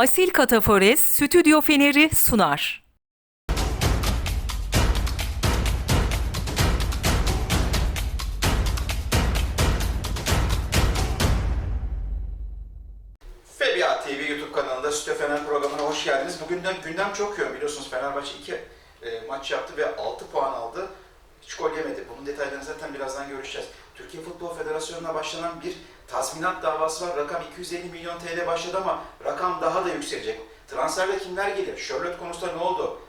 Asil Katafores Stüdyo Feneri sunar. FBA TV YouTube kanalında Süte Fener programına hoş geldiniz. Bugün de gündem çok yoğun biliyorsunuz Fenerbahçe 2 maç yaptı ve 6 puan aldı. Hiç gol. Bunun detaylarını zaten birazdan görüşeceğiz. Türkiye Futbol Federasyonu'na başlanan bir tazminat davası var. Rakam 250 milyon TL başladı ama rakam daha da yükselecek. Transferde kimler gelir? Charlotte konusunda ne oldu?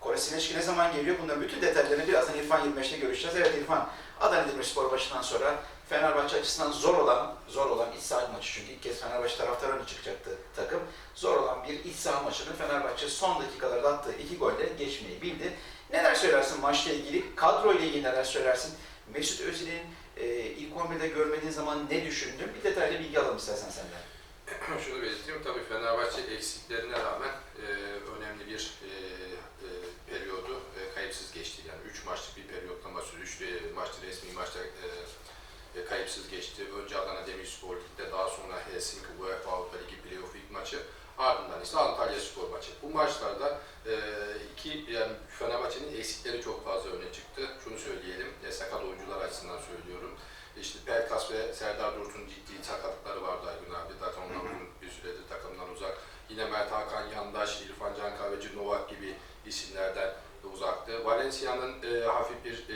Kore Sileşki ne zaman geliyor? Bunların bütün detaylarını birazdan İrfan 25'te görüşeceğiz. Evet İrfan, Adana Demirspor başından sonra Fenerbahçe açısından zor olan, zor olan iç saha maçı çünkü ilk kez Fenerbahçe taraftarı önü çıkacaktı takım. Zor olan bir iç saha maçını Fenerbahçe son dakikalarda attığı iki golle geçmeyi bildi. Neler söylersin maçla ilgili? Kadro ile ilgili neler söylersin? Mesut Özil'in e, ilk 11'de görmediğin zaman ne düşündün? Bir detaylı bilgi alalım istersen senden. Şunu belirteyim, tabii Fenerbahçe eksiklerine rağmen e, önemli bir e, e, periyodu e, kayıpsız geçti. Yani 3 maçlık bir periyotlama sürdü. 3 maçta resmi maçta e, e, kayıpsız geçti. Önce Adana Demirspor Lig'de, daha sonra Helsinki UEFA Avrupa Ligi Playoff ilk maçı. Ardından ise Antalya Spor maçı. Bu maçlarda e, iki yani Fenerbahçe'nin eksikleri çok fazla öne çıktı. Şunu söyleyelim, e, sakat oyuncular açısından söylüyorum. İşte Pelkas ve Serdar Dursun ciddi sakatlıkları vardı Aygün abi. Zaten onlar uzun bir süredir takımdan uzak. Yine Mert Hakan Yandaş, İrfan Can Kahveci, Novak gibi isimlerden de uzaktı. Valencia'nın e, hafif bir,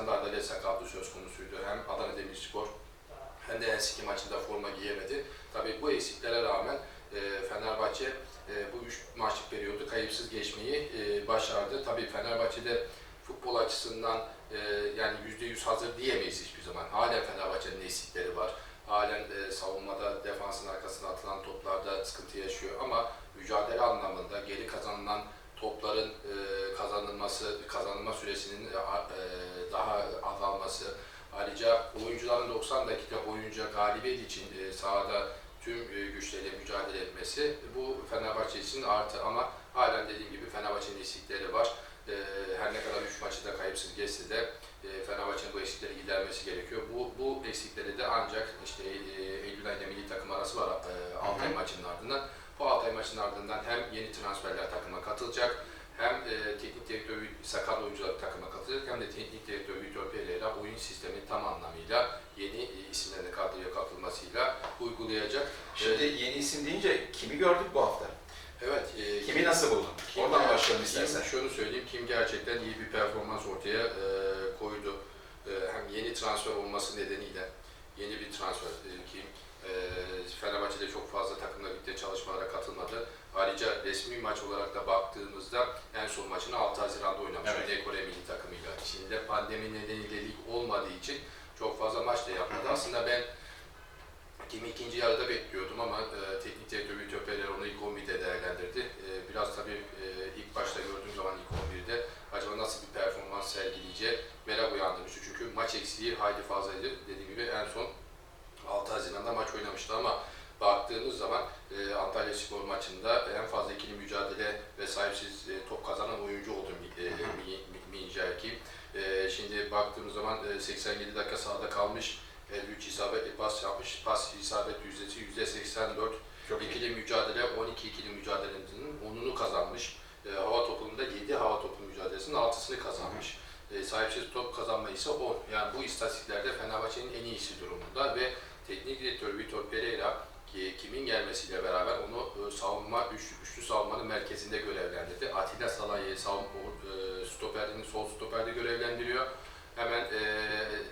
Valencia'nın da adalet söz konusuydu. Hem Adana Demirspor hem de Helsinki maçında forma giyemedi. Tabii bu eksiklere rağmen e, Fenerbahçe e, bu üç maçlık periyodu kayıpsız geçmeyi e, başardı. Tabii Fenerbahçe'de futbol açısından e, yani %100 hazır diyemeyiz hiçbir zaman. Halen Fenerbahçe'nin eksikleri var. Halen e, savunmada defansın arkasına atılan toplarda sıkıntı yaşıyor ama mücadele anlamında geri kazanılan topların e, kazanılması, kazanılma süresinin e, e, daha azalması, ayrıca oyuncuların 90 dakika boyunca galibiyet için e, sahada tüm e, güçleriyle mücadele etmesi bu Fenerbahçe için artı ama halen dediğim gibi Fenerbahçe'nin eksikleri var. E, her ne kadar 3 maçı da kayıpsız geçse de e, Fenerbahçe'nin bu eksikleri gidermesi gerekiyor. Bu, bu eksikleri de ancak işte e, Eylül ayında milli takım arası var e, Altay maçının ardından. Bu Altay maçının ardından hem yeni transferler takıma katılacak hem e, teknik direktör sakat oyuncular takıma katılacak hem de teknik direktör Vitor Pereira oyun sistemi tam anlamıyla yeni e, isimlerin kadroya katılmasıyla uygulayacak. Şimdi yeni isim deyince kimi gördük bu hafta? Evet. e, Kimi nasıl buldun? Kim- Oradan başlayalım Kim- istersen. Şunu söyleyeyim, Kim gerçekten iyi bir performans ortaya e, koydu. E, hem yeni transfer olması nedeniyle yeni bir transfer e, Kim. E, Fenerbahçe'de çok fazla takımla birlikte çalışmalara katılmadı. Ayrıca resmi maç olarak da baktığımızda en son maçını 6 Haziran'da oynamış. Evet. Güney Kore milli takımıyla. Şimdi pandemi nedeniyle lig olmadığı için çok fazla maç da yapmadı. Aslında ben Kimi ikinci yarıda bekliyordum ama e, teknik direktör Pereira onu ilk 11'de değerlendirdi. E, biraz tabii e, ilk başta gördüğüm zaman ilk 11'de acaba nasıl bir performans sergileyeceği merak uyandırmıştı. Çünkü maç eksiği hayli fazlaydı. Dediğim gibi en son 6 Haziran'da maç oynamıştı ama baktığımız zaman e, Antalya Spor maçında en fazla ikili mücadele ve sahipsiz e, top kazanan oyuncu oldu e, Minjaki. E, şimdi baktığımız zaman e, 87 dakika sahada kalmış. 53 isabetli pas yapmış. Pas isabet yüzdesi %84. Çok iyi. İkili mücadele 12 ikili mücadelenin 10'unu kazanmış. E, hava topunda 7 hava topu mücadelesinin 6'sını kazanmış. E, sahipsiz top kazanma ise 10. Yani bu istatistiklerde Fenerbahçe'nin en iyisi durumunda ve teknik direktör Vitor Pereira ki kimin gelmesiyle beraber onu e, savunma, üçlü, üçlü savunmanın merkezinde görevlendirdi. Atilla Salah'ı savun, e, stoperinin sol stoperde görevlendiriyor. Hemen e,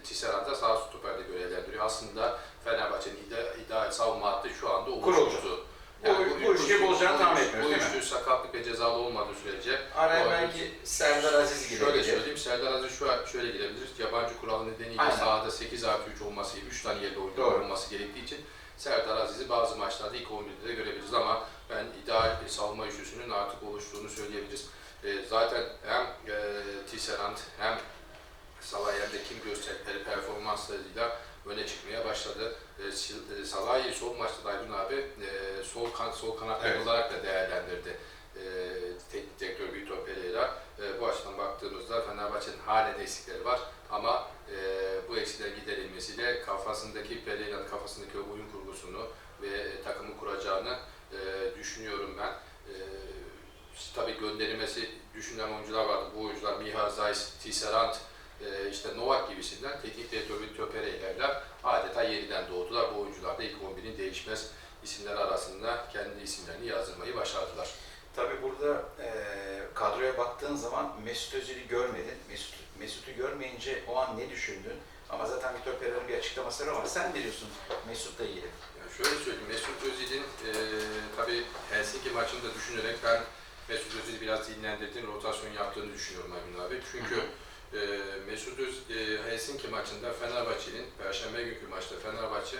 Tisserand da sağ stoperde görevlendiriyor. Aslında Fenerbahçe'nin ide, ideal savunma hattı şu anda Kuruldu. oluştu. Bu- bu üçlüyü bozacağını tahmin etmiyoruz, Bu üçlü sakatlık ve cezalı olmadığı sürece Araya Bu- belki Serdar Aziz gibi Şöyle söyleyeyim, Serdar Aziz şu an şöyle girebilir. Yabancı kural nedeniyle Aynen. sahada 8 artı 3 olması, 3 tane yerde oyuncu Doğru. olması gerektiği için Serdar Aziz'i ilk 11'de de görebiliriz ama ben ideal bir savunma üçlüsünün artık oluştuğunu söyleyebiliriz. E, zaten hem e, Tisserand hem Salah hem de kim gösterdikleri performanslarıyla öne çıkmaya başladı. E, e, Salah'ı sol maçta da Aydın abi e, sol kan sol kanat Evet. olarak da değerlendirdi. E, teknik direktör Vitor Pereira. E, bu açıdan baktığımızda Fenerbahçe'nin halen eksikleri var ama e, bu eksiklerin giderilmesiyle kafasındaki Pereira'nın kafasındaki oyun kurgusunu ve takımı kuracağını e, düşünüyorum tabii gönderilmesi düşünülen oyuncular vardı. Bu oyuncular Miha Zayis, Tisserand, e, işte Novak gibisinden teknik direktör Vitor Pereira ile adeta yeniden doğdular. Bu oyuncular da ilk 11'in değişmez isimler arasında kendi isimlerini yazdırmayı başardılar. Tabii burada e, kadroya baktığın zaman Mesut Özil'i görmedin. Mesut, Mesut'u görmeyince o an ne düşündün? Ama zaten bir açıklaması var sen biliyorsun Mesut'la ilgili. Yani şöyle söyleyeyim, Mesut Özil'in e, tabii Helsinki maçını da düşünerek ben Mesut Özil'i biraz dinlendirdiğini, rotasyon yaptığını düşünüyorum Aygün abi. Çünkü e, Mesut Öz, e, Helsinki maçında Fenerbahçe'nin, Perşembe günkü maçta Fenerbahçe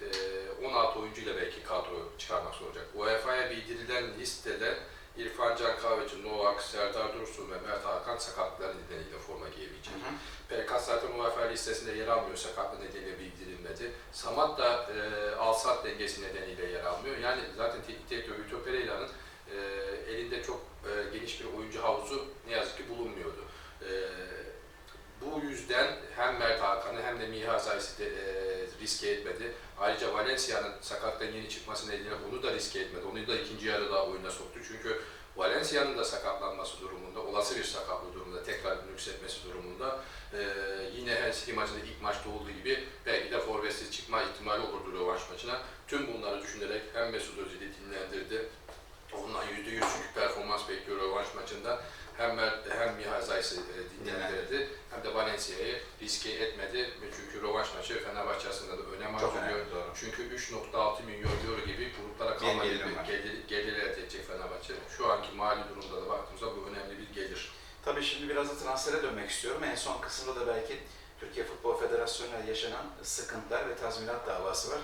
e, 16 oyuncuyla belki kadro çıkarmak olacak. UEFA'ya bildirilen listede İrfan Can Kahveci, Novak, Serdar Dursun ve Mert Hakan sakatlıkları nedeniyle forma giyemeyecek. Pekas zaten UEFA listesinde yer almıyor sakatlığı nedeniyle bildirilmedi. Samat da e, Alsat dengesi nedeniyle yer almıyor. Yani zaten direktör Vitor Pereira'nın e, elinde çok e, geniş bir oyuncu havuzu ne yazık ki bulunmuyordu. E, bu yüzden hem Mert Hakan'ı hem de Miha Zayis'i de e, riske etmedi. Ayrıca Valencia'nın sakatlıktan yeni çıkması nedeniyle onu da riske etmedi. Onu da ikinci yarıda oyuna soktu. Çünkü Valencia'nın da sakatlanması durumunda, olası bir sakatlığı durumunda, tekrar yükseltmesi durumunda ee, yine Helsinki maçında ilk maçta olduğu gibi belki de forvetsiz çıkma ihtimali olurdu rövanş maçına. Tüm bunları düşünerek hem Mesut Özil'i dinlendirdi, ondan %100 çünkü performans bekliyor rövanş maçında. Hem, hem Miha Zayis'i e, dinlendirdi hem de Valencia'yı riske etmedi. Çünkü rövanş maçı Fenerbahçe aslında da önem arz ediyor. Çünkü 3.6 milyon euro gibi gruplara kalma Bir gibi gelirim var. gelir, gelir elde edecek Fenerbahçe. Şu anki mali durumda da baktığımızda bu önemli bir Tabii şimdi biraz da transfere dönmek istiyorum. En son kısımda da belki Türkiye Futbol Federasyonu'na yaşanan sıkıntılar ve tazminat davası var.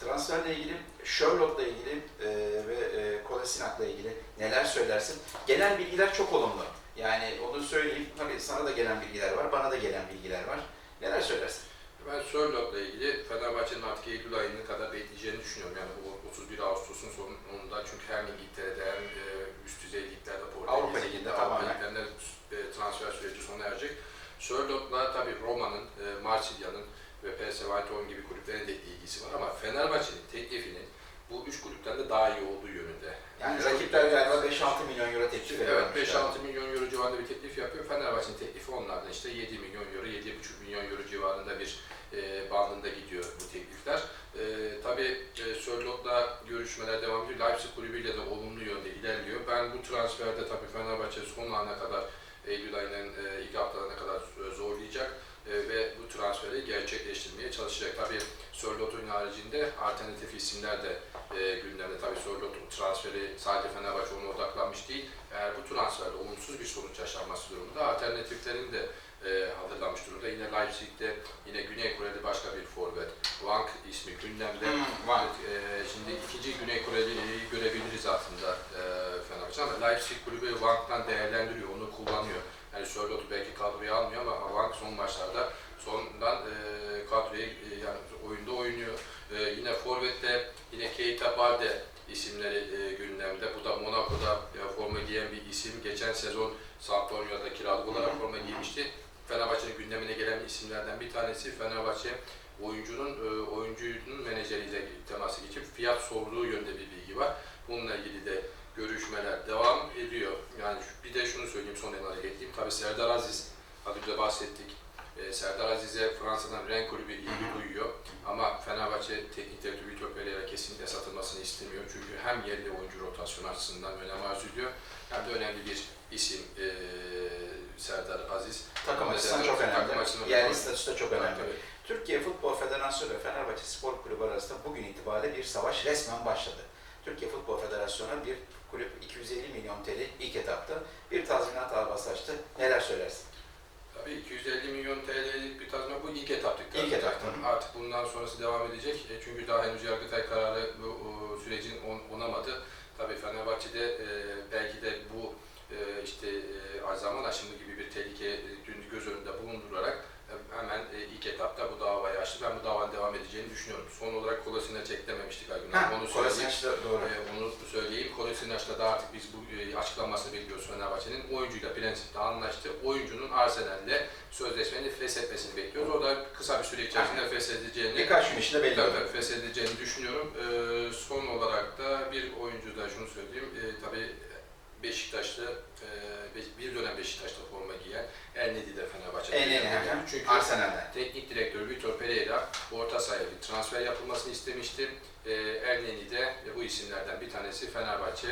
Transferle ilgili, Sherlock'la ilgili e, ve e, Kolasinac ilgili neler söylersin? Gelen bilgiler çok olumlu. Yani onu söyleyeyim. Tabii sana da gelen bilgiler var, bana da gelen bilgiler var. Neler söylersin? Ben Sörlot'la ilgili Fenerbahçe'nin artık Eylül ayını kadar bekleyeceğini düşünüyorum. Yani bu 31 Ağustos'un sonunda çünkü hem İngiltere'de hem e, üst düzey liglerde Avrupa Portekiz Ligi'nde Avrupa. Ligi'nde e, transfer süreci sona erecek. Sörlot'la tabii Roma'nın, e, Marsilya'nın ve PSV Eindhoven gibi kulüplerin de ilgisi var ama Fenerbahçe'nin teklifinin bu üç kulüpten de daha iyi olduğu yönünde. Yani Üç rakipler galiba 5-6 milyon euro teklif ediyorlar. Evet 5-6 milyon euro civarında bir teklif yapıyor. Fenerbahçe'nin teklifi onlardan işte 7 milyon euro, 7,5 milyon euro civarında bir e, bandında gidiyor bu teklifler. E, tabii e, Sörlot'la görüşmeler devam ediyor. Leipzig kulübüyle de olumlu yönde ilerliyor. Ben bu transferde tabii Fenerbahçe son ana kadar Eylül ayının e, ilk haftalarına kadar e, zorlayacak e, ve bu transferi gerçekleştirmeye çalışacak. Tabii Sörlot'un haricinde alternatif isimler de e, gündemde. Tabii Sörlot transferi sadece Fenerbahçe ona odaklanmış değil. Eğer bu transferde olumsuz bir sonuç yaşanması durumunda alternatiflerini de e, hazırlamış durumda. Yine Leipzig'te yine Güney Kore'de başka bir forvet. Wang ismi gündemde. Hmm. Evet, e, şimdi ikinci Güney Koreli'yi görebiliriz aslında e, Fenerbahçe ama Leipzig kulübü Wang'dan değerlendiriyor, onu kullanıyor. Yani Sörlot'u belki kadroya almıyor ama Wang son maçlarda sondan e, kadroya e. E, yine Forvet'te yine Keita Balde isimleri e, gündemde. Bu da Monaco'da e, forma giyen bir isim. Geçen sezon Sampdoria'da kiralık olarak forma giymişti. Fenerbahçe'nin gündemine gelen isimlerden bir tanesi Fenerbahçe oyuncunun e, oyuncunun menajeriyle teması geçip fiyat sorduğu yönde bir bilgi var. Bununla ilgili de görüşmeler devam ediyor. Yani bir de şunu söyleyeyim son olarak ekleyeyim. Tabii Serdar Aziz, az önce bahsettik. E, Serdar Aziz'e Fransa'dan Rennes kulübü ilgi duyuyor. Ama Fenerbahçe teknik direktörü Vitor Pereira kesinlikle satılmasını istemiyor. Çünkü hem yerli oyuncu rotasyonu açısından önem arz ediyor. Hem de önemli bir isim e, Serdar Aziz. Takım açısından çok önemli. takım açısından Yerli statüsü de çok önemli. tabii. Türkiye Futbol Federasyonu ve Fenerbahçe Spor Kulübü arasında bugün itibariyle bir savaş resmen başladı. Türkiye Futbol Federasyonu bir kulüp 250 milyon TL ilk etapta bir tazminat davası açtı. Neler söylersin? Tabii 250 milyon TL'lik bir tazminat bu ilk etaptık. İlk etapta. Artık bundan sonrası devam edecek. E, çünkü daha henüz Yargıtay kararı bu o, sürecin on, onamadı. Tabii Fenerbahçe'de e, belki de bu e, işte e, zaman aşımı gibi bir tehlike e, göz önünde bulundurarak hemen e, ilk etapta bu davayı açtı. Ben bu davanın devam edeceğini düşünüyorum. Son olarak Kolasinac eklememiştik Aygün abi. Onu söyleyeyim. Doğru. Ee, onu söyleyeyim. Kolasinaç'la da artık biz bu e, açıklamasını bekliyoruz Fenerbahçe'nin. Oyuncuyla prensipte anlaştı. Oyuncunun Arsenal'le sözleşmeni feshetmesini bekliyoruz. O da kısa bir süre içerisinde feshedileceğini Birkaç gün içinde belli Tabii feshedileceğini düşünüyorum. Ee, son olarak da bir oyuncu da şunu söyleyeyim. Ee, tabii Beşiktaşlı Beşiktaş'ta forma giyen Elnedi de Fenerbahçe'de. Hemen. giyen. Çünkü Arsenal'den. teknik direktör Vitor Pereira orta sahaya bir transfer yapılmasını istemişti. E, Elneni de bu isimlerden bir tanesi Fenerbahçe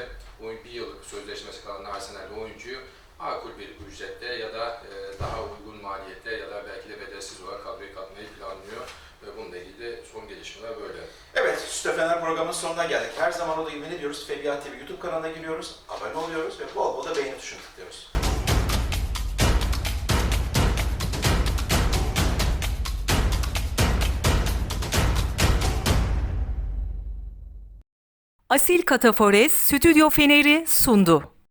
bir yıllık sözleşmesi kalan Arsenal'de oyuncuyu makul bir ücretle ya da e, daha uygun maliyette ya da belki de bedelsiz olarak kadroya katmayı planlıyor. Ve bununla ilgili de son gelişmeler böyle. Evet, Süte Fener programının sonuna geldik. Her zaman olduğu gibi ne diyoruz? Febia TV YouTube kanalına giriyoruz, abone oluyoruz ve bol bol da beğeni tuşuna tıklıyoruz. Asil Katafores Stüdyo Feneri sundu.